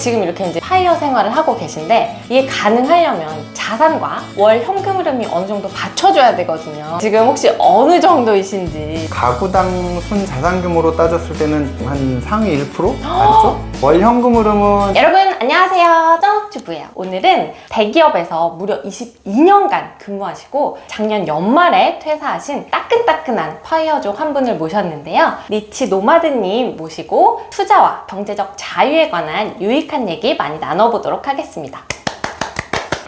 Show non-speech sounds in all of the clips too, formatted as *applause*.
지금 이렇게 이제 파이어 생활을 하고 계신데 이게 가능하려면 자산과 월 현금 흐름이 어느 정도 받쳐줘야 되거든요. 지금 혹시 어느 정도이신지. 가구당 순 자산 규모로 따졌을 때는 한 상위 1% 안쪽? *gasps* 월 현금 흐름은 여러분 안녕하세요. 쩌주부예요. 오늘은 대기업에서 무려 22년간 근무하시고 작년 연말에 퇴사하신 따끈따끈한 파이어족 한 분을 모셨는데요. 리치 노마드님 모시고 투자와 경제적 자유에 관한 유익 한 얘기 많이 나눠보도록 하겠습니다.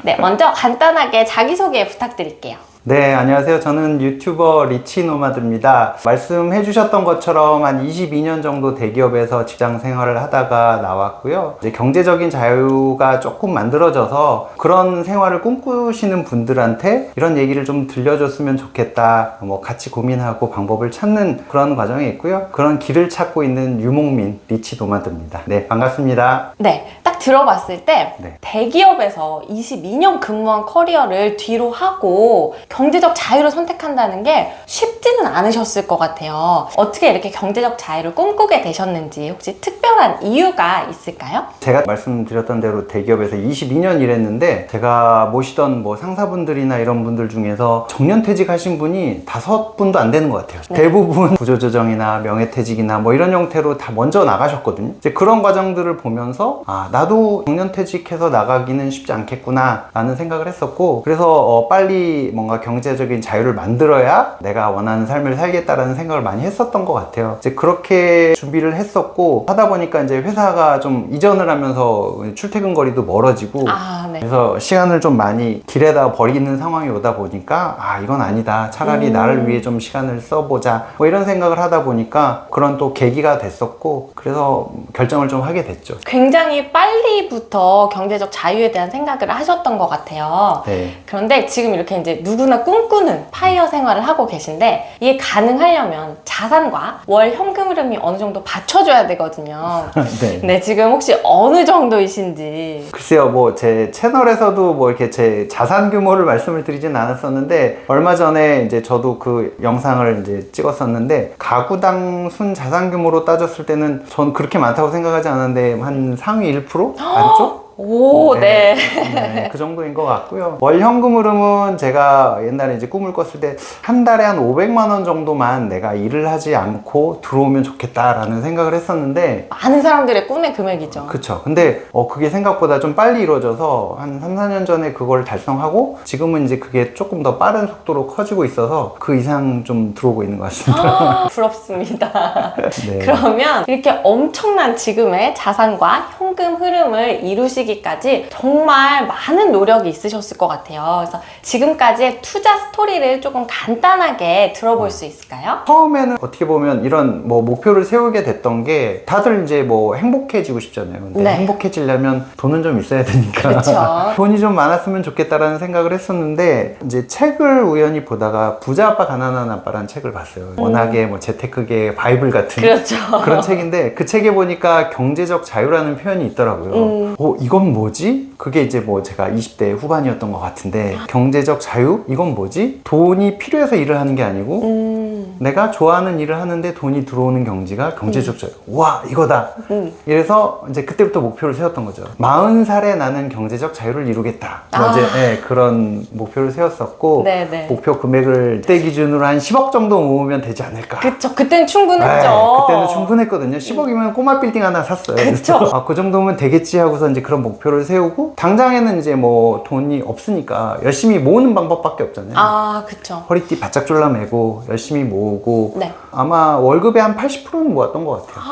네 먼저 간단하게 자기소개 부탁드릴게요 네, 안녕하세요. 저는 유튜버 리치노마드입니다. 말씀해 주셨던 것처럼 한 22년 정도 대기업에서 직장 생활을 하다가 나왔고요. 이제 경제적인 자유가 조금 만들어져서 그런 생활을 꿈꾸시는 분들한테 이런 얘기를 좀 들려줬으면 좋겠다. 뭐 같이 고민하고 방법을 찾는 그런 과정이 있고요. 그런 길을 찾고 있는 유목민 리치노마드입니다. 네, 반갑습니다. 네, 딱 들어봤을 때 네. 대기업에서 22년 근무한 커리어를 뒤로 하고 경제적 자유를 선택한다는 게 쉽지 는 않으셨을 것 같아요. 어떻게 이렇게 경제적 자유를 꿈꾸게 되셨는지 혹시 특별한 이유가 있을까요? 제가 말씀드렸던 대로 대기업에서 22년 일했는데 제가 모시던 뭐 상사분들이나 이런 분들 중에서 정년 퇴직하신 분이 다섯 분도 안 되는 것 같아요. 대부분 *laughs* 구조조정이나 명예퇴직이나 뭐 이런 형태로 다 먼저 나가셨거든요. 이제 그런 과정들을 보면서 아 나도 정년 퇴직해서 나가기는 쉽지 않겠구나 라는 생각을 했었고 그래서 어, 빨리 뭔가 경제적인 자유를 만들어야 내가 원하는 삶을 살겠다라는 생각을 많이 했었던 것 같아요. 이제 그렇게 준비를 했었고 하다 보니까 이제 회사가 좀 이전을 하면서 출퇴근 거리도 멀어지고 아, 네. 그래서 시간을 좀 많이 길에다 버리는 상황이 오다 보니까 아 이건 아니다 차라리 음. 나를 위해 좀 시간을 써보자 뭐 이런 생각을 하다 보니까 그런 또 계기가 됐었고 그래서 결정을 좀 하게 됐죠 굉장히 빨리부터 경제적 자유에 대한 생각을 하셨던 것 같아요. 네. 그런데 지금 이렇게 이제 누구나 꿈꾸는 파이어 생활을 하고 계신데 이게 가능하려면 자산과 월 현금 흐름이 어느 정도 받쳐줘야 되거든요. *laughs* 네. 네, 지금 혹시 어느 정도이신지. 글쎄요, 뭐 제 채널에서도 뭐 이렇게 제 자산 규모를 말씀을 드리진 않았었는데 얼마 전에 이제 저도 그 영상을 이제 찍었었는데 가구당 순 자산 규모로 따졌을 때는 전 그렇게 많다고 생각하지 않았는데 한 상위 1% *gasps* 안쪽? 오, 어, 네. 네, 그 정도인 것 같고요. 월 현금 흐름은 제가 옛날에 이제 꿈을 꿨을 때 한 달에 한 500만 원 정도만 내가 일을 하지 않고 들어오면 좋겠다라는 생각을 했었는데 많은 사람들의 꿈의 금액이죠. 그쵸. 근데 어, 그게 생각보다 좀 빨리 이루어져서 한 3, 4년 전에 그걸 달성하고 지금은 이제 그게 조금 더 빠른 속도로 커지고 있어서 그 이상 좀 들어오고 있는 것 같습니다. 아, 부럽습니다. *laughs* 네. 그러면 이렇게 엄청난 지금의 자산과 현금 흐름을 이루시 기까지 정말 많은 노력이 있으셨을 것 같아요. 그래서 지금까지의 투자 스토리를 조금 간단하게 들어볼 수 있을까요? 처음에는 어떻게 보면 이런 뭐 목표를 세우게 됐던 게 다들 이제 뭐 행복해지고 싶잖아요. 근데 네. 행복해지려면 돈은 좀 있어야 되니까. 그렇죠. *laughs* 돈이 좀 많았으면 좋겠다라는 생각을 했었는데 이제 책을 우연히 보다가 부자 아빠 가난한 아빠라는 책을 봤어요. 워낙에 뭐 재테크계 바이블 같은 음. 그렇죠. 그런 책인데 그 책에 보니까 경제적 자유라는 표현이 있더라고요. 음. 어, 이건 뭐지? 그게 이제 뭐 제가 20대 후반이었던 것 같은데 경제적 자유? 이건 뭐지? 돈이 필요해서 일을 하는 게 아니고 음, 내가 좋아하는 일을 하는데 돈이 들어오는 경지가 경제적 자유. 와, 이거다. 음. 이래서 이제 그때부터 목표를 세웠던 거죠. 40살에 나는 경제적 자유를 이루겠다. 아. 이제 예, 그런 목표를 세웠었고 네 네. 목표 금액을 그때 기준으로 한 10억 정도 모으면 되지 않을까. 그쵸. 그땐 충분했죠. 네, 그때는 충분했거든요. 10억이면 꼬마 빌딩 하나 샀어요. 그쵸. 그래서 *laughs* 아, 그 정도면 되겠지 하고서 이제 그런 목표를 세우고 당장에는 이제 뭐 돈이 없으니까 열심히 모으는 방법밖에 없잖아요. 아, 그쵸. 허리띠 바짝 졸라매고 열심히 모으고 네. 아마 월급의 한 80%는 모았던 것 같아요.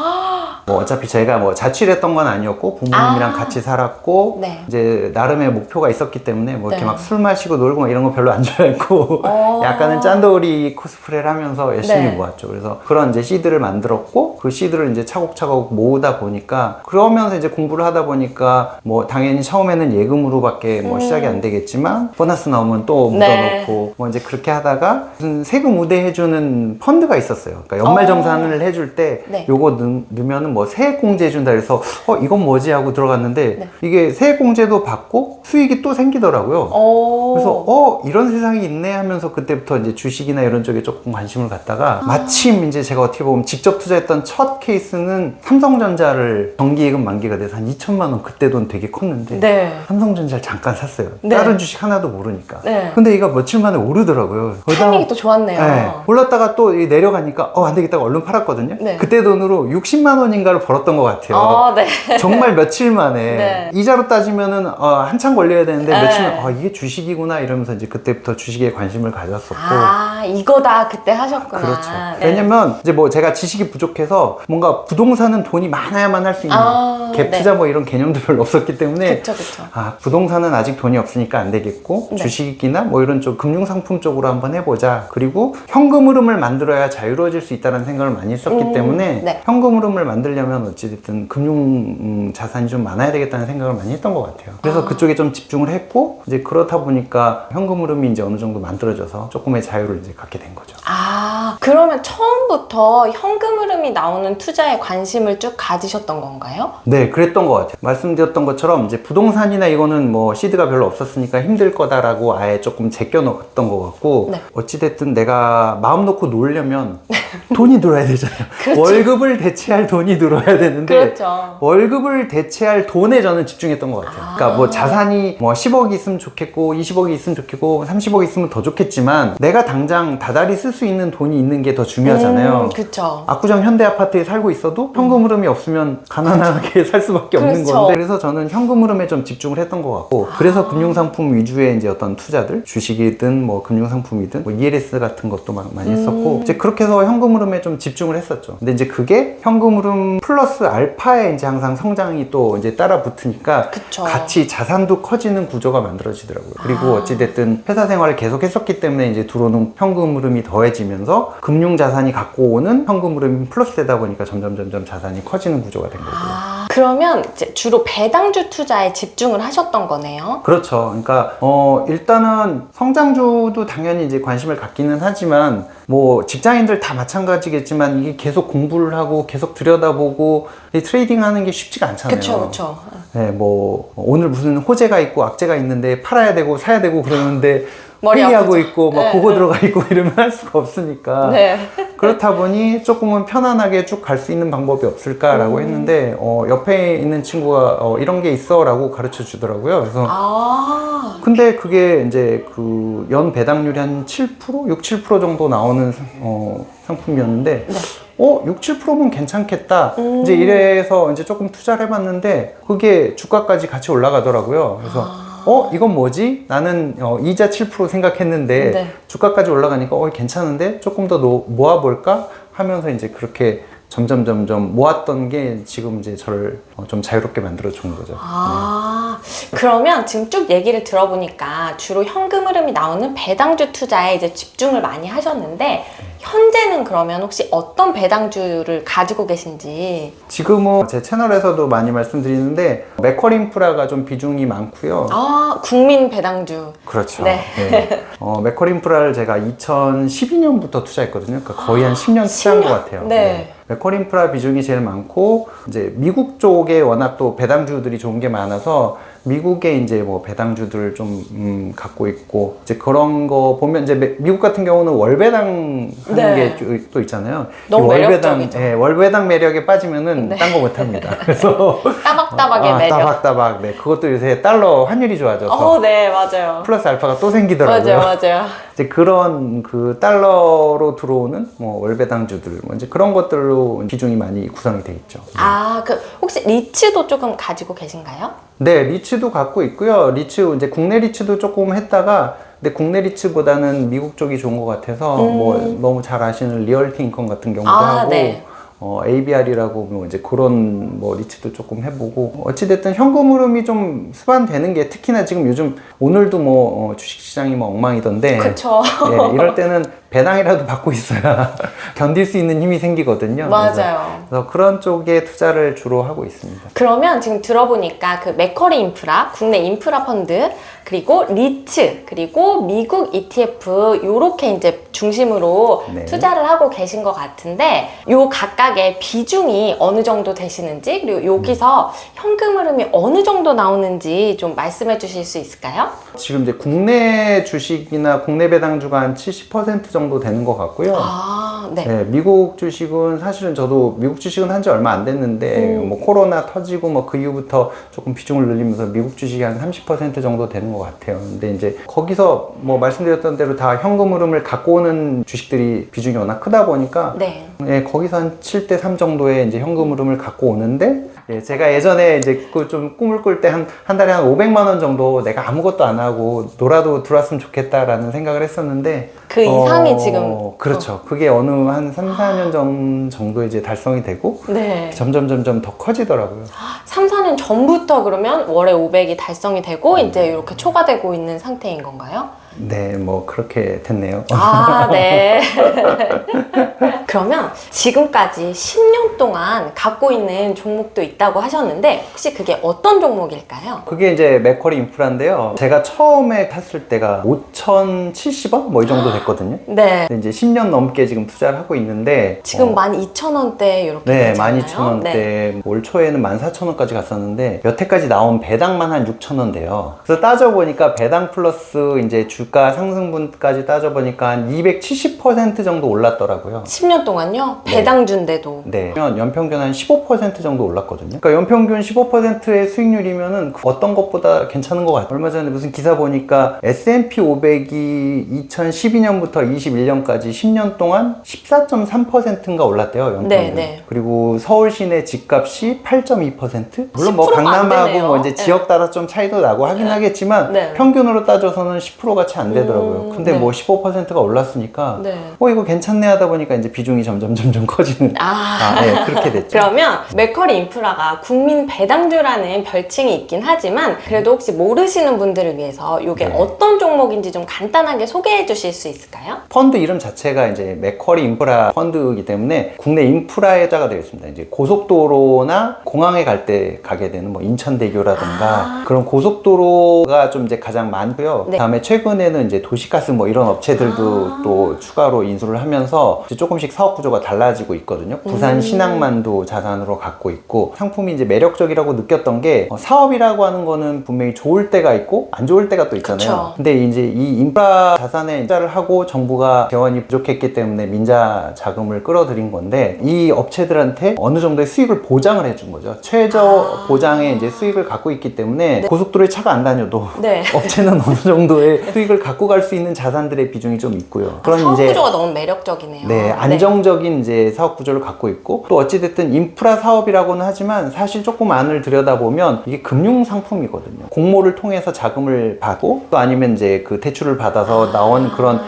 뭐 어차피 제가 뭐 자취했던 건 아니었고 부모님이랑 아. 같이 살았고 네. 이제 나름의 목표가 있었기 때문에 뭐 이렇게 네. 막 술 마시고 놀고 막 이런 거 별로 안 *laughs* 좋아했고 어. 약간은 짠돌이 코스프레를 하면서 열심히 네. 모았죠. 그래서 그런 이제 시드를 만들었고 그 시드를 이제 차곡차곡 모으다 보니까 그러면서 이제 공부를 하다 보니까 뭐 당연히 처음에는 예금으로밖에 뭐 음. 시작이 안 되겠지만 보너스 나오면 또 네. 묻어놓고 뭐 이제 그렇게 하다가 무슨 세금 우대 해주는 펀드가 있었어요. 그러니까 연말 어. 정산을 해줄 때 네. 요거 넣, 넣으면 은뭐뭐 세액 공제 준다 그래서 어 이건 뭐지 하고 들어갔는데 네. 이게 세액 공제도 받고 수익이 또 생기더라고요. 오. 그래서 어 이런 세상이 있네 하면서 그때부터 이제 주식이나 이런 쪽에 조금 관심을 갖다가 마침 이제 제가 어떻게 보면 직접 투자했던 첫 케이스는 삼성전자를 정기예금 만기가 돼서 한 2천만 원 그때 돈 되게 컸는데 네. 삼성전자를 잠깐 샀어요. 네. 다른 주식 하나도 모르니까. 네. 근데 이가 며칠 만에 오르더라고요. 타이밍이 또 좋았네요. 네. 올랐다가 또이 내려가니까 어 안 되겠다 고 얼른 팔았거든요. 네. 그때 돈으로 60만 원 인가를 벌었던 것 같아요. 아, 네. 정말 며칠 만에 네. 이자로 따지면은 어, 한참 걸려야 되는데 네. 며칠 만 아, 이게 주식이구나 이러면서 이제 그때부터 주식에 관심을 가졌었고 아, 이거다. 그때 하셨구나. 그렇죠. 네. 왜냐면 이제 뭐 제가 지식이 부족해서 뭔가 부동산은 돈이 많아야만 할 수 있는 아, 갭 네. 투자 뭐 이런 개념도 별로 없었기 때문에 그쵸, 그쵸. 아, 부동산은 아직 돈이 없으니까 안 되겠고 네. 주식이나 뭐 이런 쪽 금융 상품 쪽으로 한번 해보자. 그리고 현금 흐름을 만들어야 자유로워질 수 있다는 생각을 많이 했었기 음, 때문에 네. 현금 흐름을 만들려면 어찌됐든 금융 음, 자산이 좀 많아야 되겠다는 생각을 많이 했던 것 같아요. 그래서 아. 그쪽에 좀 집중을 했고 이제 그렇다 보니까 현금 흐름이 이제 어느 정도 만들어져서 조금의 자유를 이제 갖게 된 거죠. 아, 그러면 처음부터 현금 흐름이 나오는 투자에 관심을 쭉 가지셨던 건가요? 네, 그랬던 것 같아요. 말씀드렸던 것처럼 이제 부동산이나 이거는 뭐 시드가 별로 없었으니까 힘들 거다라고 아예 조금 제껴놓았던 것 같고 네. 어찌됐든 내가 마음 놓고 놀려면 *laughs* 돈이 들어야 되잖아요. 그렇죠. 월급을 대체할 돈이 들어야 되는데 그렇죠. 월급을 대체할 돈에 저는 집중했던 것 같아요. 그러니까 뭐 자산이 뭐 10억이 있으면 좋겠고 20억이 있으면 좋겠고 30억이 있으면 더 좋겠지만 내가 당장 다달이 쓸 수 있는 돈이 있는 게 더 중요하잖아요. 음, 그쵸. 압구정 현대 아파트에 살고 있어도 현금 흐름이 없으면 가난하게 *laughs* 살 수밖에 없는 그렇죠. 건데 그래서 저는 현금 흐름에 좀 집중을 했던 것 같고 그래서 금융상품 위주의 이제 어떤 투자들 주식이든 뭐 금융상품이든 뭐 ELS 같은 것도 막 많이 했었고 음. 이제 그렇게 해서 현금 흐름에 좀 집중을 했었죠. 근데 이제 그게 현금 흐름 플러스 알파에 이제 항상 성장이 또 이제 따라 붙으니까 그쵸. 같이 자산도 커지는 구조가 만들어지더라고요. 그리고 아. 어찌됐든 회사 생활을 계속 했었기 때문에 이제 들어오는 현금 흐름이 더해지면서 금융 자산이 갖고 오는 현금 흐름이 플러스 되다 보니까 점점 점점 자산이 커지는 구조가 된 거고요. 아, 그러면 이제 주로 배당주 투자에 집중을 하셨던 거네요. 그렇죠. 그러니까 어 일단은 성장주도 당연히 이제 관심을 갖기는 하지만 뭐 직장인들 다 마찬가지겠지만 이게 계속 공부를 하고 계속 들여다보고 이 트레이딩 하는 게 쉽지가 않잖아요. 그쵸, 그쵸. 네, 뭐 오늘 무슨 호재가 있고 악재가 있는데 팔아야 되고 사야 되고 그러는데 머리 아프죠. 있고 막 네, 보고 네. 들어가 있고 *laughs* 이러면 할 수가 없으니까 네. 그렇다 보니 조금은 편안하게 쭉 갈 수 있는 방법이 없을까라고 음. 했는데 어, 옆에 있는 친구가 어, 이런 게 있어라고 가르쳐 주더라고요. 그래서 아, 근데 그게 이제 그 연 배당률이 한 7%, 6, 7% 정도 나오는 어, 상품이었는데 네. 어, 6, 7%면 괜찮겠다. 음. 이제 이래서 이제 조금 투자를 해봤는데 그게 주가까지 같이 올라가더라고요. 그래서 아. 어, 이건 뭐지? 나는 어, 이자 7% 생각했는데 네. 주가까지 올라가니까 어, 괜찮은데 조금 더 노- 모아볼까? 하면서 이제 그렇게 점점 점점 모았던 게 지금 이제 저를 어, 좀 자유롭게 만들어 준 거죠. 아, 그러면 지금 쭉 얘기를 들어보니까 주로 현금 흐름이 나오는 배당주 투자에 이제 집중을 많이 하셨는데 현재는 그러면 혹시 어떤 배당주를 가지고 계신지 지금은 제 채널에서도 많이 말씀드리는데 인프라가 좀 비중이 많고요. 아 국민 배당주 그렇죠. 네. 네. 어, 인프라를 제가 2012년부터 투자했거든요. 그러니까 거의 한 10년 투자한 10년? 것 같아요. 네. 맥쿼리 인프라 비중이 제일 많고 이제 미국 쪽에 워낙 또 배당주들이 좋은 게 많아서 미국에 이제 뭐 배당주들을 좀 음, 갖고 있고 이제 그런 거 보면 이제 매- 미국 같은 경우는 월배당 하는 네. 게또 있잖아요. 너무 이 월배당, 매력적이죠. 예, 월배당 매력에 빠지면은 네. 딴거 못 합니다. *laughs* 그래서 따박따박의 아, 매력. 따박따박. 네, 그것도 요새 달러 환율이 좋아져서 어, 네 맞아요. 플러스 알파가 또 생기더라고요. 맞아요, 맞아요. *laughs* 이제 그런 그 달러로 들어오는 뭐 월배당주들, 뭐 이제 그런 것들로 비중이 많이 구성이 돼 있죠. 아, 그 혹시 리츠도 조금 가지고 계신가요? 네, 리츠도 갖고 있고요. 리츠 이제 국내 리츠도 조금 했다가 근데 국내 리츠보다는 미국 쪽이 좋은 것 같아서 음. 뭐 너무 잘 아시는 리얼티 인컴 같은 경우도 아, 하고 네. 어, ABR이라고 뭐 이제 그런 뭐 리츠도 조금 해보고 어찌됐든 현금 흐름이 좀 수반되는 게 특히나 지금 요즘 오늘도 뭐 어, 주식시장이 뭐 엉망이던데 그쵸. 예, 이럴 때는 배당이라도 받고 있어야 *laughs* 견딜 수 있는 힘이 생기거든요. 그래서, 맞아요. 그래서 그런 쪽에 투자를 주로 하고 있습니다. 그러면 지금 들어보니까 그 맥커리 인프라, 국내 인프라 펀드, 그리고 리츠, 그리고 미국 ETF 요렇게 이제 중심으로 네. 투자를 하고 계신 것 같은데 요 각각의 비중이 어느 정도 되시는지 그리고 여기서 현금 흐름이 어느 정도 나오는지 좀 말씀해 주실 수 있을까요? 지금 이제 국내 주식이나 국내 배당주가 한 70% 정도 되는 것 같고요. 아, 네. 네, 미국 주식은 사실은 저도 미국 주식은 한 지 얼마 안 됐는데 음. 뭐 코로나 터지고 뭐 그 이후부터 조금 비중을 늘리면서 미국 주식이 한 30% 정도 되는 것 같아요. 근데 이제 거기서 뭐 말씀드렸던 대로 다 현금 흐름을 갖고 오는 주식들이 비중이 워낙 크다 보니까 네. 예, 거기서 한 7대 3 정도의 이제 현금 흐름을 갖고 오는데 예, 제가 예전에 이제 그 좀 꿈을 꿀 때 한 한 달에 한 500만 원 정도 내가 아무것도 안 하고 놀아도 들어왔으면 좋겠다라는 생각을 했었는데 그 이상이 어, 지금 그렇죠. 그게 어느 한 3, 4년 전 정도 이제 달성이 되고 네. 점점 점점 더 커지더라고요. 3, 4년 전부터 그러면 월에 500이 달성이 되고 이제 이렇게 초과되고 있는 상태인 건가요? 네, 뭐 그렇게 됐네요. 아, 네. *laughs* 그러면 지금까지 10년 동안 갖고 있는 종목도 있다고 하셨는데 혹시 그게 어떤 종목일까요? 그게 이제 맥쿼리 인프라인데요. 제가 처음에 탔을 때가 5,070원 뭐 이 정도 됐거든요. 네. 근데 이제 10년 넘게 지금 투자를 하고 있는데 지금 어, 12,000원대 이렇게 네, 되잖아요. 12,000원대. 네. 올 초에는 14,000원까지 갔었는데 여태까지 나온 배당만 한 6,000원 돼요. 그래서 따져보니까 배당 플러스 이제 주가 상승분까지 따져보니까 한 270% 정도 올랐더라고요. 10년 동안요? 네. 배당주인데도 네. 그러면 연평균 한 15% 정도 올랐거든요. 그러니까 연평균 15%의 수익률이면은 그 어떤 것보다 괜찮은 것 같아요. 얼마 전에 무슨 기사 보니까 S&P 500이 2012년부터 21년까지 10년 동안 14.3%인가 올랐대요. 연평균. 네, 네. 그리고 서울 시내 집값이 8.2%? 물론 뭐 10%가 안 강남하고 되네요. 뭐 이제 네. 지역 따라 좀 차이도 나고 하긴 하겠지만 네. 평균으로 따져서는 10%가 채안 되더라고요. 음, 근데 네. 뭐 15%가 올랐으니까 네. 어 이거 괜찮네 하다 보니까 이제 비중이 점점 점점 커지는 아. 아, 네, 그렇게 됐죠. 그러면 맥커리 인프라가 국민 배당주라는 별칭이 있긴 하지만 그래도 혹시 모르시는 분들을 위해서 이게 네. 어떤 종목인지 좀 간단하게 소개해 주실 수 있을까요? 펀드 이름 자체가 이제 맥쿼리 인프라 펀드이기 때문에 국내 인프라에다가 되어 있습니다. 이제 고속도로나 공항에 갈 때 가게 되는 뭐 인천대교라든가 아. 그런 고속도로가 좀 이제 가장 많고요. 네. 그다음에 최근에 는 이제 도시가스 뭐 이런 업체들도 아. 또 추가로 인수를 하면서 이제 조금씩 사업 구조가 달라지고 있거든요. 부산 음. 신항만도 자산으로 갖고 있고 상품이 이제 매력적이라고 느꼈던 게 어, 사업이라고 하는 거는 분명히 좋을 때가 있고 안 좋을 때가 또 있잖아요. 그쵸. 근데 이제 이 인프라 자산에 투자를 하고 정부가 재원이 부족했기 때문에 민자 자금을 끌어들인 건데 이 업체들한테 어느 정도의 수익을 보장을 해준 거죠. 최저 아. 보장의 이제 수익을 갖고 있기 때문에 고속도로에 차가 안 다녀도 네. *laughs* 업체는 어느 정도의 수익을 *laughs* 갖고 갈 수 있는 자산들의 비중이 좀 있고요. 그런 사업 이제 구조가 너무 매력적이네요. 네, 안정적인 이제 사업 구조를 갖고 있고 또 어찌 됐든 인프라 사업이라고는 하지만 사실 조금 안을 들여다보면 이게 금융 상품이거든요. 공모를 통해서 자금을 받고 또 아니면 이제 그 대출을 받아서 나온 그런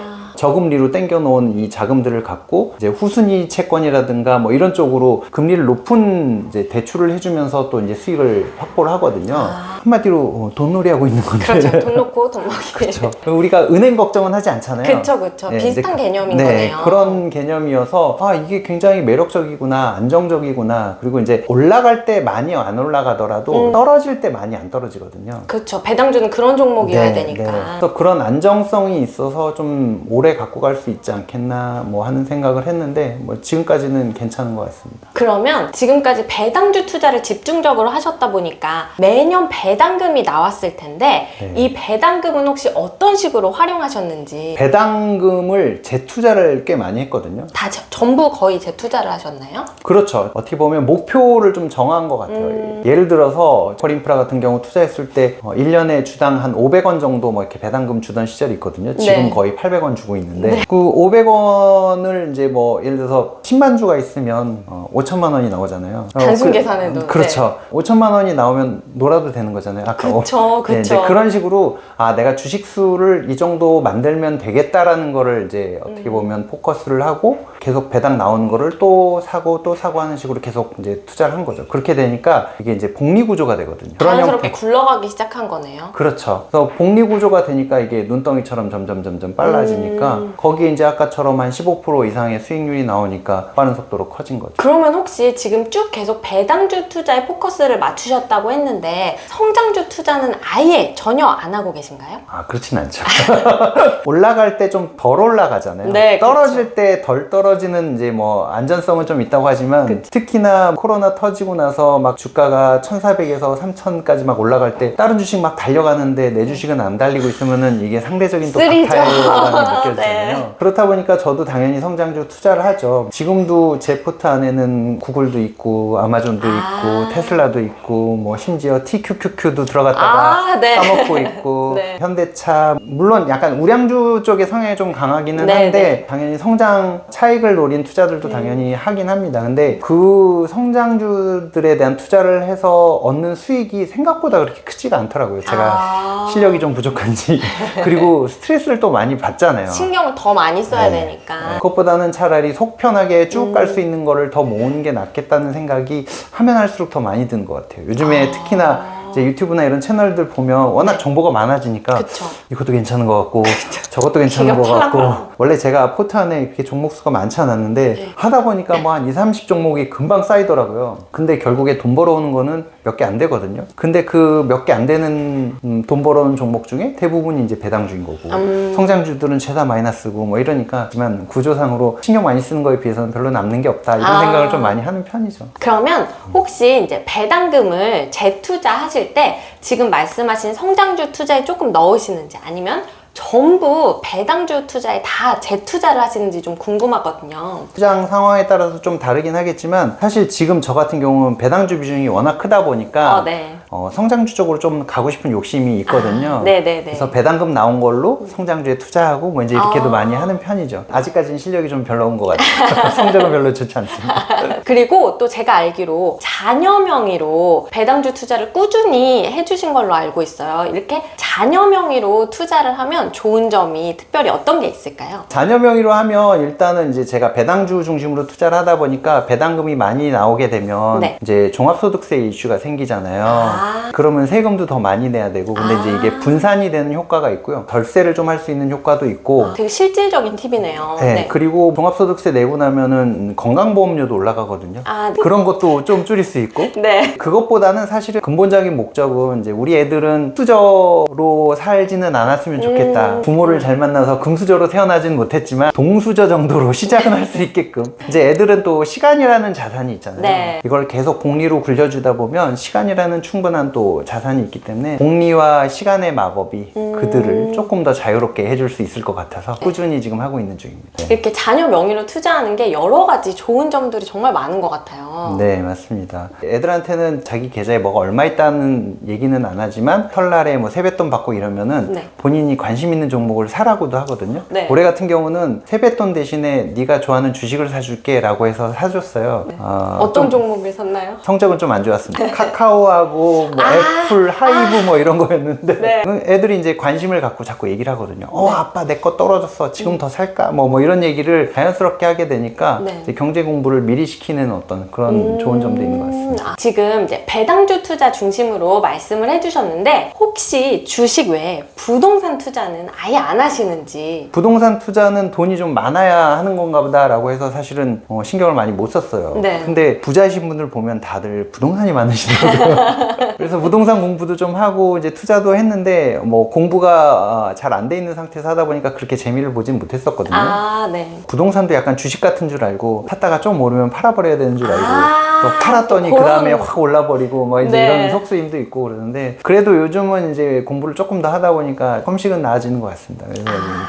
저금리로 땡겨 놓은 이 자금들을 갖고 이제 후순위 채권이라든가 뭐 이런 쪽으로 금리를 높은 이제 대출을 해주면서 또 이제 수익을 확보를 하거든요. 한마디로 어, 돈놀이 하고 있는 건데. 아. 그렇죠. *laughs* 돈 놓고 돈 먹기. 그렇죠. 우리가 은행 걱정은 하지 않잖아요. 그쵸, 그쵸. 네, 비슷한 이제 개념인 네, 거네요. 그런 개념이어서 아 이게 굉장히 매력적이구나, 안정적이구나. 그리고 이제 올라갈 때 많이 안 올라가더라도 음. 떨어질 때 많이 안 떨어지거든요. 그쵸. 배당주는 그런 종목이어야 되니까. 그래서 그런 안정성이 있어서 좀 오래 갖고 갈 수 있지 않겠나 뭐 하는 생각을 했는데 뭐 지금까지는 괜찮은 것 같습니다. 그러면 지금까지 배당주 투자를 집중적으로 하셨다 보니까 매년 배당금이 나왔을 텐데 네. 이 배당금은 혹시 어떤 식으로 활용하셨는지 배당금을 재투자를 꽤 많이 했거든요. 다 저- 전부 거의 재투자를 하셨나요? 그렇죠. 어떻게 보면 목표를 좀 정한 것 같아요. 음. 예를 들어서 펄인프라 같은 경우 투자했을 때 어, 1년에 주당 한 500원 정도 뭐 이렇게 배당금 주던 시절이 있거든요. 지금 네. 거의 800원 주고 있는데 그 500원을 이제 뭐 예를 들어서 10만 주가 있으면 어, 5천만 원이 나오잖아요. 어, 단순 그- 계산해도, 그렇죠. 5천만 원이 나오면 놀아도 되는 거잖아요. 아까 어, 그쵸, 네. 그런 식으로 아 내가 주식 수를 이 정도 만들면 되겠다라는 거를 이제 어떻게 음. 보면 포커스를 하고 계속 배당 나오는 거를 또 사고 또 사고 하는 식으로 계속 이제 투자를 한 거죠. 그렇게 되니까 이게 이제 복리 구조가 되거든요. 자연스럽게 형태. 굴러가기 시작한 거네요. 그렇죠. 그래서 복리 구조가 되니까 이게 눈덩이처럼 점점 점점 빨라지니까 보니까 음. 거기에 이제 아까처럼 한 15% 이상의 수익률이 나오니까 빠른 속도로 커진 거죠. 그러면 혹시 지금 쭉 계속 배당주 투자에 포커스를 맞추셨다고 했는데 성장주 투자는 아예 전혀 안 하고 계신가요? 아, 그렇진 않죠. *laughs* 올라갈 때 좀 덜 올라가잖아요. 네, 떨어질 때 덜 떨어지는 이제 뭐 안전성은 좀 있다고 하지만 특히나 코로나 터지고 나서 막 주가가 1,400에서 3,000까지 막 올라갈 때 다른 주식 막 달려가는데 내 주식은 안 달리고 있으면은 이게 상대적인 또. 박탈감이 느껴 지잖아요. 네. 그렇다 보니까 저도 당연히 성장주 투자를 하죠. 지금도 제 포트 안에는 구글도 있고 아마존도 아. 있고 테슬라도 있고 뭐 심지어 TQQQ도 들어갔다가 아, 네. 까먹고 있고 *laughs* 네. 현대차 물론 약간 우량주 쪽의 성향이 좀 강하기는 네, 한데 네. 당연히 성장 차익을 노린 투자들도 음. 당연히 하긴 합니다. 근데 그 성장주들에 대한 투자를 해서 얻는 수익이 생각보다 그렇게 크지가 않더라고요. 제가 아. 실력이 좀 부족한지 *laughs* 그리고 스트레스를 또 많이 받잖아요. 신경을 더 많이 써야 네. 되니까. 그것보다는 차라리 속 편하게 쭉 음. 갈수 있는 거를 더 모으는 게 낫겠다는 생각이 하면 할수록 더 많이 드는 것 같아요. 요즘에 아. 특히나 이제 유튜브나 이런 채널들 보면 워낙 정보가 많아지니까 그쵸. 이것도 괜찮은 것 같고 *laughs* 저것도 괜찮은 것 같고. 원래 제가 포트 안에 그렇게 종목 수가 많지 않았는데 네. 하다 보니까 뭐 한 2, 30 종목이 금방 쌓이더라고요. 근데 결국에 돈 벌어오는 거는 몇 개 안 되거든요. 근데 그 몇 개 안 되는 음, 돈 벌어오는 종목 중에 대부분이 이제 배당주인 거고 음. 성장주들은 죄다 마이너스고 뭐 이러니까 하지만 구조상으로 신경 많이 쓰는 거에 비해서는 별로 남는 게 없다 이런 아. 생각을 좀 많이 하는 편이죠. 그러면 혹시 이제 배당금을 재투자하실 때 지금 말씀하신 성장주 투자에 조금 넣으시는지 아니면 전부 배당주 투자에 다 재투자를 하시는지 좀 궁금하거든요. 시장 상황에 따라서 좀 다르긴 하겠지만 사실 지금 저 같은 경우는 배당주 비중이 워낙 크다 보니까 어, 네. 어, 성장주 쪽으로 좀 가고 싶은 욕심이 있거든요. 아, 네네네. 그래서 배당금 나온 걸로 성장주에 투자하고 뭐 이제 이렇게도 아. 많이 하는 편이죠. 아직까지는 실력이 좀 별로 온것 같아요. *laughs* 성적은 별로 좋지 않습니다. *laughs* 그리고 또 제가 알기로 자녀 명의로 배당주 투자를 꾸준히 해주신 걸로 알고 있어요. 이렇게 자녀 명의로 투자를 하면 좋은 점이 특별히 어떤 게 있을까요? 자녀 명의로 하면 일단은 이제 제가 배당주 중심으로 투자를 하다 보니까 배당금이 많이 나오게 되면 네. 이제 종합소득세 이슈가 생기잖아요. 아. 그러면 세금도 더 많이 내야 되고 근데 이제 아. 이게 분산이 되는 효과가 있고요. 덜세를 좀 할 수 있는 효과도 있고 되게 실질적인 팁이네요. 네, 그리고 종합소득세 내고 나면은 건강보험료도 올라가거든요. 아, 그런 것도 좀 줄일 수 있고 네. 그것보다는 사실은 근본적인 목적은 이제 우리 애들은 수저로 살지는 않았으면 좋겠다. 음. 부모를 잘 만나서 금수저로 태어나진 못했지만 동수저 정도로 *laughs* 시작은 할 수 있게끔. 이제 애들은 또 시간이라는 자산이 있잖아요. 네. 이걸 계속 복리로 굴려주다 보면 시간이라는 충분 한 또 자산이 있기 때문에 복리와 시간의 마법이 음. 그들을 조금 더 자유롭게 해줄 수 있을 것 같아서 꾸준히 지금 하고 있는 중입니다. 이렇게 자녀 명의로 투자하는 게 여러 가지 좋은 점들이 정말 많은 것 같아요. 네, 맞습니다. 애들한테는 자기 계좌에 뭐가 얼마 있다는 얘기는 안 하지만 설날에 뭐 세뱃돈 받고 이러면은 네. 본인이 관심 있는 종목을 사라고도 하거든요. 네. 올해 같은 경우는 세뱃돈 대신에 네가 좋아하는 주식을 사줄게 라고 해서 사줬어요. 아, 네. 어떤 좀 종목을 샀나요? 성적은 좀 안 좋았습니다. *laughs* 카카오하고 뭐 아, 애플, 하이브 뭐 이런 거였는데 네. 애들이 이제 관심을 갖고 자꾸 얘기를 하거든요. 어 아빠 내 거 떨어졌어. 지금 더 살까? 뭐뭐 이런 얘기를 자연스럽게 하게 되니까 네. 경제 공부를 미리 시키는 어떤 그런 좋은 점도 있는 것 같습니다. 아, 지금 이제 배당주 투자 중심으로 말씀을 해주셨는데 혹시 주식 외에 부동산 투자는 아예 안 하시는지 부동산 투자는 돈이 좀 많아야 하는 건가 보다라고 해서 사실은 어, 신경을 많이 못 썼어요. 네. 근데 부자이신 분들 보면 다들 부동산이 많으시더라고요. *laughs* 그래서 부동산 공부도 좀 하고 이제 투자도 했는데 뭐 공부가 잘 안 돼 있는 상태에서 하다 보니까 그렇게 재미를 보진 못했었거든요. 아 네. 부동산도 약간 주식 같은 줄 알고 샀다가 좀 오르면 팔아버려야 되는 줄 알고 아, 또 팔았더니 또그 다음에 그런- 확 올라버리고 뭐 이제 네. 이런 속수임도 있고 그러는데 그래도 요즘은 이제 공부를 조금 더 하다 보니까 험식은 나아지는 것 같습니다. 그래서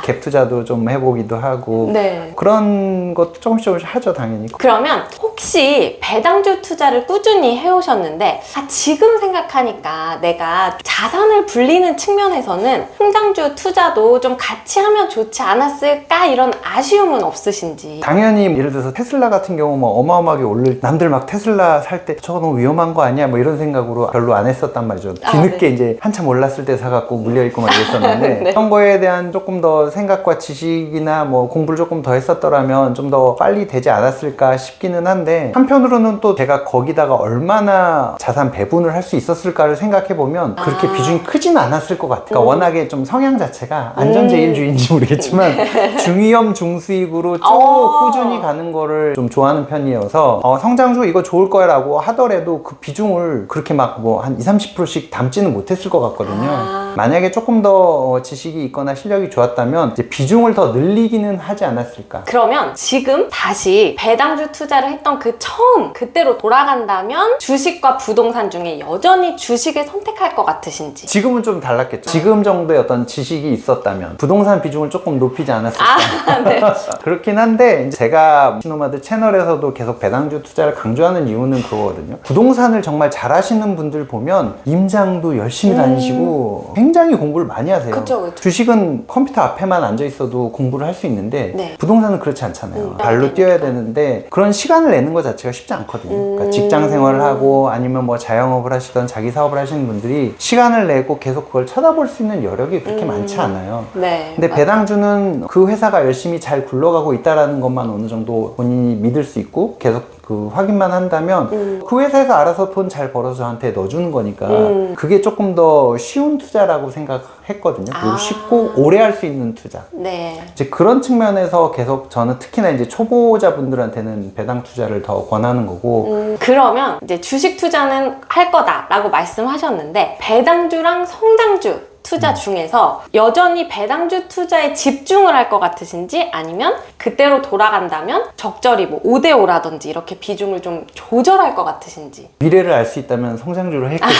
갭 투자도 좀 해보기도 하고 네. 그런 것도 조금씩 조금씩 하죠 당연히. 그러면 혹시 배당주 투자를 꾸준히 해오셨는데 아, 지금 생각하니까 내가 자산을 불리는 측면에서는 성장주 투자도 좀 같이 하면 좋지 않았을까 이런 아쉬움은 없으신지 당연히 예를 들어서 테슬라 같은 경우 뭐 어마어마하게 오를 남들 막 테슬라 살 때 저거 너무 위험한 거 아니야 뭐 이런 생각으로 별로 안 했었단 말이죠. 아, 뒤늦게 네. 이제 한참 올랐을 때 사갖고 물려 있고 막 이랬었는데 *laughs* 네. 그런 거에 대한 조금 더 생각과 지식이나 뭐 공부를 조금 더 했었더라면 좀 더 빨리 되지 않았을까 싶기는 한데 한편으로는 또 제가 거기다가 얼마나 자산 배분을 할 수 있었을까를 생각해 보면 그렇게 아. 비중이 크진 않았을 것 같아요. 그러니까 음. 워낙에 좀 성향 자체가 안전제일주의인지 모르겠지만 *laughs* 중위험 중수익으로 쭉 어. 꾸준히 가는 거를 좀 좋아하는 편이어서 어, 성장주 이거 좋을 거라고 하더라도 그 비중을 그렇게 막 뭐 한 20, 30%씩 담지는 못했을 것 같거든요. 아. 만약에 조금 더 어, 지식이 있거나 실력이 좋았다면 이제 비중을 더 늘리기는 하지 않았을까. 그러면 지금 다시 배당주 투자를 했던 그 처음 그때로 돌아간다면 주식과 부동산 중에 여 전히 주식을 선택할 것 같으신지 지금은 좀 달랐겠죠. 지금 정도의 어떤 지식이 있었다면 부동산 비중을 조금 높이지 않았을까. 아, *laughs* 네. *laughs* 그렇긴 한데 이제 제가 시노마드 채널에서도 계속 배당주 투자를 강조하는 이유는 그거거든요. 부동산을 정말 잘하시는 분들 보면 임장도 열심히 다니시고 굉장히 공부를 많이 하세요. 음. 그쵸, 그쵸. 주식은 컴퓨터 앞에만 앉아 있어도 공부를 할 수 있는데 네. 부동산은 그렇지 않잖아요. 음, 발로. 뛰어야 되는데 그런 시간을 내는 것 자체가 쉽지 않거든요. 그러니까 음. 직장 생활을 하고 아니면 뭐 자영업을 하시 던 자기 사업을 하시는 분들이 시간을 내고 계속 그걸 쳐다볼 수 있는 여력이 그렇게 음. 많지 않아요. 네. 근데 맞- 배당주는 그 회사가 열심히 잘 굴러가고 있다라는 것만 어느 정도 본인이 믿을 수 있고 계속 그 확인만 한다면 음. 그 회사에서 알아서 돈 잘 벌어서 저한테 넣어주는 거니까 음. 그게 조금 더 쉬운 투자라고 생각했거든요. 그리고 아. 쉽고 오래 할 수 있는 투자. 네. 이제 그런 측면에서 계속 저는 특히나 이제 초보자분들한테는 배당 투자를 더 권하는 거고 음, 그러면 이제 주식 투자는 할 거다라고 말씀하셨는데 배당주랑 성장주 투자 음. 중에서 여전히 배당주 투자에 집중을 할 것 같으신지 아니면 그때로 돌아간다면 적절히 뭐 5대5라든지 이렇게 비중을 좀 조절할 것 같으신지 미래를 알 수 있다면 성장주로 했겠죠.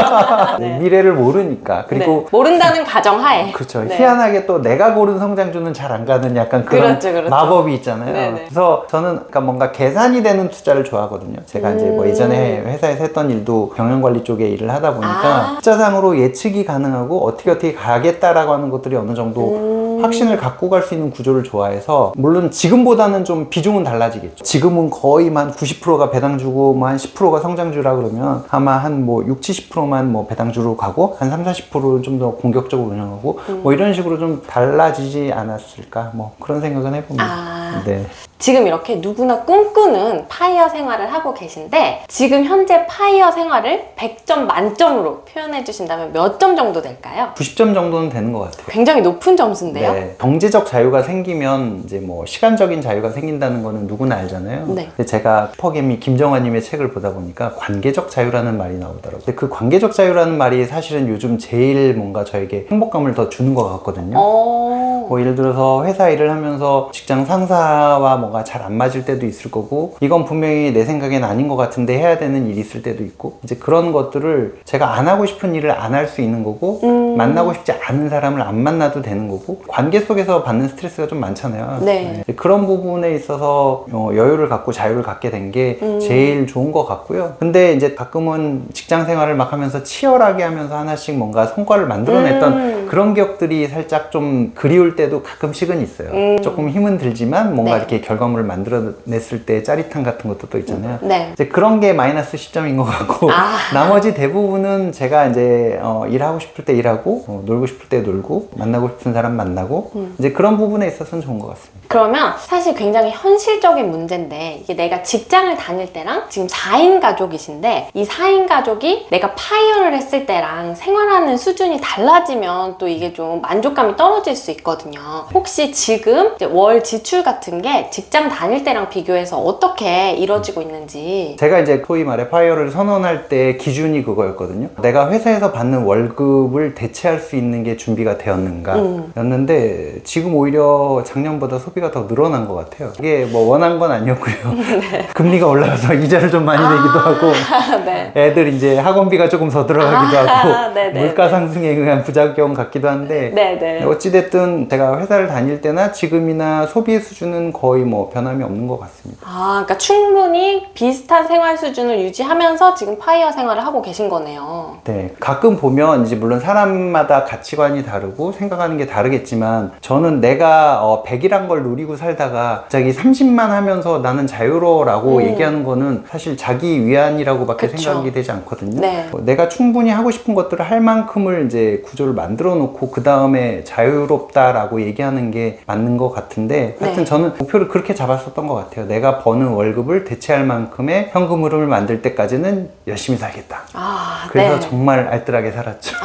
*laughs* 네. 미래를 모르니까 그리고 네. 모른다는 가정하에 *laughs* 그렇죠. 네. 희한하게 또 내가 고른 성장주는 잘 안 가는 약간 그런 그렇죠, 그렇죠. 마법이 있잖아요. 네네. 그래서 저는 그러니까 뭔가 계산이 되는 투자를 좋아하거든요. 제가 이제 뭐 음. 예전에 회사에서 했던 일도 경영관리 쪽에 일을 하다 보니까 아. 숫자상으로 예측이 가능하고 어떻게 어떻게 가겠다라고 하는 것들이 어느 정도 음. 확신을 갖고 갈 수 있는 구조를 좋아해서 물론 지금보다는 좀 비중은 달라지겠죠. 지금은 거의 한 90%가 배당주고 뭐 한 10%가 성장주라 그러면 아마 한 뭐 6, 70%만 뭐 배당주로 가고 한 3, 40%는 좀 더 공격적으로 운영하고 음. 뭐 이런 식으로 좀 달라지지 않았을까 뭐 그런 생각은 해봅니다. 아. 네. 지금 이렇게 누구나 꿈꾸는 파이어 생활을 하고 계신데 지금 현재 파이어 생활을 100점 만점으로 표현해 주신다면 몇 점 정도 될까요? 90점 정도는 되는 것 같아요. 굉장히 높은 점수인데요. 네. 경제적 자유가 생기면 이제 뭐 시간적인 자유가 생긴다는 거는 누구나 알잖아요. 네. 근데 제가 슈퍼개미 김정환님의 책을 보다 보니까 관계적 자유라는 말이 나오더라고요. 근데 그 관계적 자유라는 말이 사실은 요즘 제일 뭔가 저에게 행복감을 더 주는 것 같거든요. 어. 뭐 예를 들어서 회사 일을 하면서 직장 상사와 뭔가 잘 안 맞을 때도 있을 거고 이건 분명히 내 생각엔 아닌 것 같은데 해야 되는 일이 있을 때도 있고 이제 그런 것들을 제가 안 하고 싶은 일을 안 할 수 있는 거고 음. 만나고 싶지 않은 사람을 안 만나도 되는 거고 관계 속에서 받는 스트레스가 좀 많잖아요. 네. 이제 그런 부분에 있어서 어, 여유를 갖고 자유를 갖게 된게 음. 제일 좋은 것 같고요. 근데 이제 가끔은 직장 생활을 막 하면서 치열하게 하면서 하나씩 뭔가 성과를 만들어냈던 음. 그런 기억들이 살짝 좀 그리울 때도 가끔씩은 있어요. 음. 조금 힘은 들지만 뭔가 네. 이렇게 결 과물을 만들어냈을 때 짜릿함 같은 것도 또 있잖아요. 네. 이제 그런 게 마이너스 10점인 것 같고 아. *laughs* 나머지 대부분은 제가 이제 어, 일하고 싶을 때 일하고 어, 놀고 싶을 때 놀고 만나고 싶은 사람 만나고 음. 이제 그런 부분에 있어서는 좋은 것 같습니다. 그러면 사실 굉장히 현실적인 문제인데 이게 내가 직장을 다닐 때랑 지금 4인 가족이신데 이 4인 가족이 내가 파이어를 했을 때랑 생활하는 수준이 달라지면 또 이게 좀 만족감이 떨어질 수 있거든요. 혹시 지금 월 지출 같은 게 직장 다닐 때랑 비교해서 어떻게 이루어지고 있는지 제가 이제 소위 말해 파이어를 선언할 때 기준이 그거였거든요. 내가 회사에서 받는 월급을 대체할 수 있는 게 준비가 되었는가 음. 였는데 지금 오히려 작년보다 소비가 더 늘어난 것 같아요. 이게 뭐 원한 건 아니었고요. *laughs* 금리가 올라가서 이자를 좀 많이 내기도 하고 *laughs* 네. 애들 이제 학원비가 조금 더 들어가기도 아, 하고 네 네. *laughs* 물가 상승에 의한 부작용 같기도 한데 네 네. 어찌됐든 제가 회사를 다닐 때나 지금이나 소비의 수준은 거의 뭐 변함이 없는 것 같습니다. 아, 그러니까 충분히 비슷한 생활 수준을 유지하면서 지금 파이어 생활을 하고 계신 거네요. 네, 가끔 보면 이제 물론 사람마다 가치관이 다르고 생각하는 게 다르겠지만 저는 내가 어, 100이란 걸 누리고 살다가 갑자기 30만 하면서 나는 자유로워라고 음. 얘기하는 거는 사실 자기 위안이라고밖에 그쵸. 생각이 되지 않거든요. 네. 어, 내가 충분히 하고 싶은 것들을 할 만큼을 이제 구조를 만들어 놓고 그 다음에 자유롭다라고 얘기하는 게 맞는 것 같은데 하여튼 네. 저는 목표를 그렇게 잡았었던 것 같아요. 내가 버는 월급을 대체할 만큼의 현금 흐름을 만들 때까지는 열심히 살겠다. 아, 그래서 네. 정말 알뜰하게 살았죠.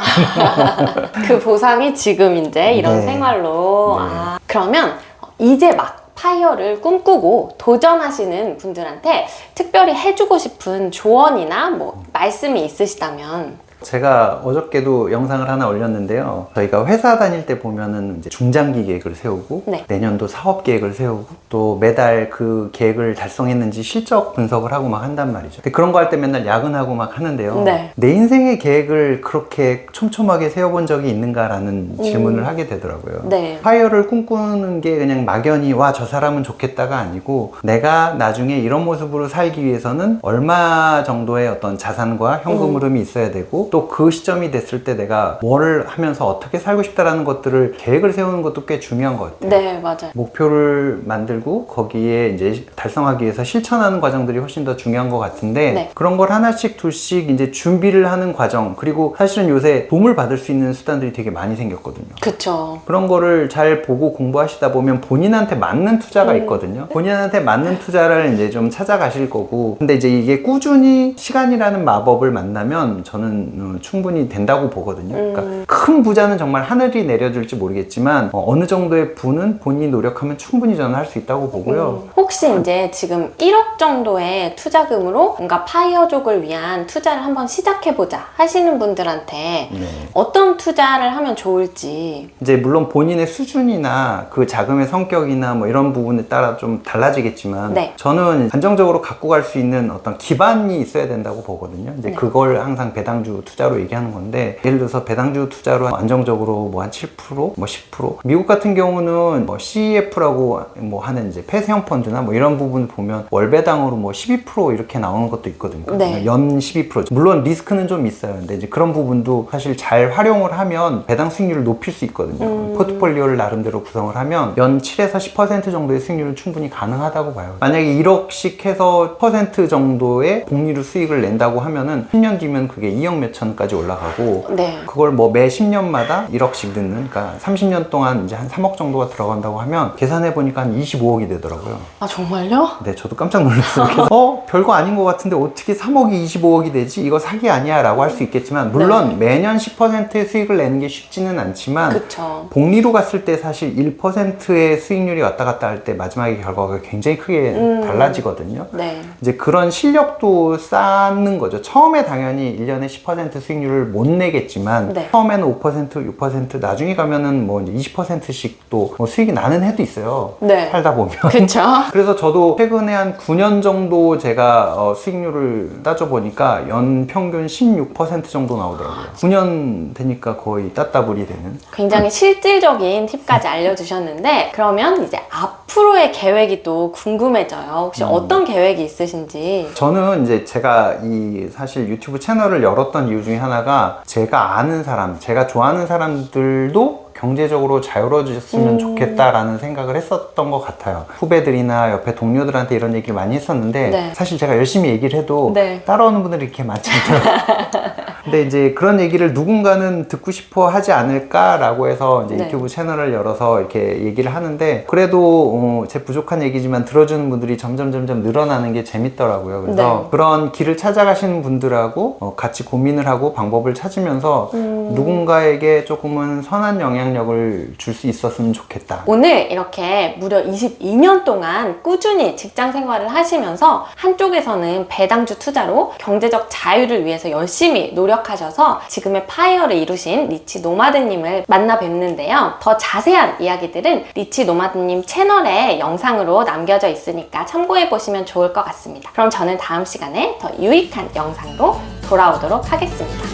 그 보상이 지금 이제 이런 네. 생활로. 네. 아, 그러면 이제 막 파이어를 꿈꾸고 도전하시는 분들한테 특별히 해주고 싶은 조언이나 뭐 말씀이 있으시다면 제가 어저께도 영상을 하나 올렸는데요. 저희가 회사 다닐 때 보면은 이제 중장기 계획을 세우고 네. 내년도 사업 계획을 세우고 또 매달 그 계획을 달성했는지 실적 분석을 하고 막 한단 말이죠. 근데 그런 거 할 때 맨날 야근하고 막 하는데요. 네. 내 인생의 계획을 그렇게 촘촘하게 세워본 적이 있는가라는 음. 질문을 하게 되더라고요. 네. 파이어를 꿈꾸는 게 그냥 막연히 와 저 사람은 좋겠다가 아니고 내가 나중에 이런 모습으로 살기 위해서는 얼마 정도의 어떤 자산과 현금 음. 흐름이 있어야 되고 또 그 시점이 됐을 때 내가 뭘 하면서 어떻게 살고 싶다라는 것들을 계획을 세우는 것도 꽤 중요한 것 같아요. 네, 맞아요. 목표를 만들고 거기에 이제 달성하기 위해서 실천하는 과정들이 훨씬 더 중요한 것 같은데 네. 그런 걸 하나씩 둘씩 이제 준비를 하는 과정 그리고 사실은 요새 도움을 받을 수 있는 수단들이 되게 많이 생겼거든요. 그쵸. 그런 거를 잘 보고 공부하시다 보면 본인한테 맞는 투자가 음. 있거든요. 본인한테 맞는 투자를 이제 좀 찾아가실 거고. 근데 이제 이게 꾸준히 시간이라는 마법을 만나면 저는 어, 충분히 된다고 보거든요. 그러니까 음. 큰 부자는 정말 하늘이 내려줄지 모르겠지만 어, 느 정도의 부는 본인이 노력하면 충분히 저는 할 수 있다고 보고요. 음, 혹시 이제 지금 1억 정도의 투자금으로 뭔가 파이어족을 위한 투자를 한번 시작해보자 하시는 분들한테 네. 어떤 투자를 하면 좋을지. 이제 물론 본인의 수준이나 그 자금의 성격이나 뭐 이런 부분에 따라 좀 달라지겠지만 네. 저는 안정적으로 갖고 갈 수 있는 어떤 기반이 있어야 된다고 보거든요. 이제 네. 그걸 항상 배당주 투자로 얘기하는 건데 예를 들어서 배당주 투자로 안정적으로 뭐 한 7%, 뭐 10% 미국 같은 경우는 뭐 CEF라고 뭐 하는 이제 폐쇄형 펀드나 뭐 이런 부분 보면 월배당으로 뭐 12% 이렇게 나오는 것도 있거든요. 네. 연 12%. 물론 리스크는 좀 있어요. 근데 이제 그런 부분도 사실 잘 활용을 하면 배당 수익률을 높일 수 있거든요. 음. 포트폴리오를 나름대로 구성을 하면 연 7에서 10% 정도의 수익률은 충분히 가능하다고 봐요. 만약에 1억씩 해서 10% 정도의 복리로 수익을 낸다고 하면은 10년 뒤면 그게 2억 몇 천까지 올라가고 네. 그걸 뭐 매 10년마다 1억씩 넣는 그러니까 30년 동안 이제 한 3억 정도가 들어간다고 하면 계산해 보니까 한 25억이 되더라고요. 아, 정말요? 네, 저도 깜짝 놀랐어요. 어, 별거 아닌 것 같은데 어떻게 3억이 25억이 되지? 이거 사기 아니야? 라고 할 수 있겠지만, 물론 매년 10%의 수익을 내는 게 쉽지는 않지만, 그쵸. 복리로 갔을 때 사실 1%의 수익률이 왔다 갔다 할 때 마지막에 결과가 굉장히 크게 음. 달라지거든요. 네. 이제 그런 실력도 쌓는 거죠. 처음에 당연히 1년에 10% 수익률을 못 내겠지만, 네. 처음에는 5%, 6%, 나중에 가면은 뭐 20%씩 또 뭐 수익이 나는 해도 있어요. 네. 살다 보면. 그쵸. *laughs* 그래서 저도 최근에 한 9년 정도 제가 어, 수익률을 따져 보니까 연 평균 16% 정도 나오더라고요. 9년 되니까 거의 따따블이 되는. 굉장히 실질적인 팁까지 알려주셨는데, 그러면 이제 앞으로의 계획이 또 궁금해져요. 혹시 음. 어떤 계획이 있으신지. 저는 이제 제가 이 사실 유튜브 채널을 열었던 이유 중에 하나가 제가 아는 사람, 제가 좋아하는 사람들도 경제적으로 자유로워졌으면 음. 좋겠다라는 생각을 했었던 것 같아요. 후배들이나 옆에 동료들한테 이런 얘기를 많이 했었는데 네. 사실 제가 열심히 얘기를 해도 네. 따라오는 분들이 이렇게 많지 않더라고요. *laughs* 근데 이제 그런 얘기를 누군가는 듣고 싶어 하지 않을까라고 해서 이제 네. 유튜브 채널을 열어서 이렇게 얘기를 하는데 그래도 어, 제 부족한 얘기지만 들어주는 분들이 점점 점점 늘어나는 게 재밌더라고요. 그래서 네. 그런 길을 찾아가시는 분들하고 어, 같이 고민을 하고 방법을 찾으면서 음. 누군가에게 조금은 선한 영향력을 줄 수 있었으면 좋겠다. 오늘 이렇게 무려 22년 동안 꾸준히 직장 생활을 하시면서 한쪽에서는 배당주 투자로 경제적 자유를 위해서 열심히 노력하셔서 지금의 파이어를 이루신 리치 노마드님을 만나 뵙는데요. 더 자세한 이야기들은 리치 노마드님 채널에 영상으로 남겨져 있으니까 참고해 보시면 좋을 것 같습니다. 그럼 저는 다음 시간에 더 유익한 영상으로 돌아오도록 하겠습니다.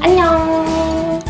안녕!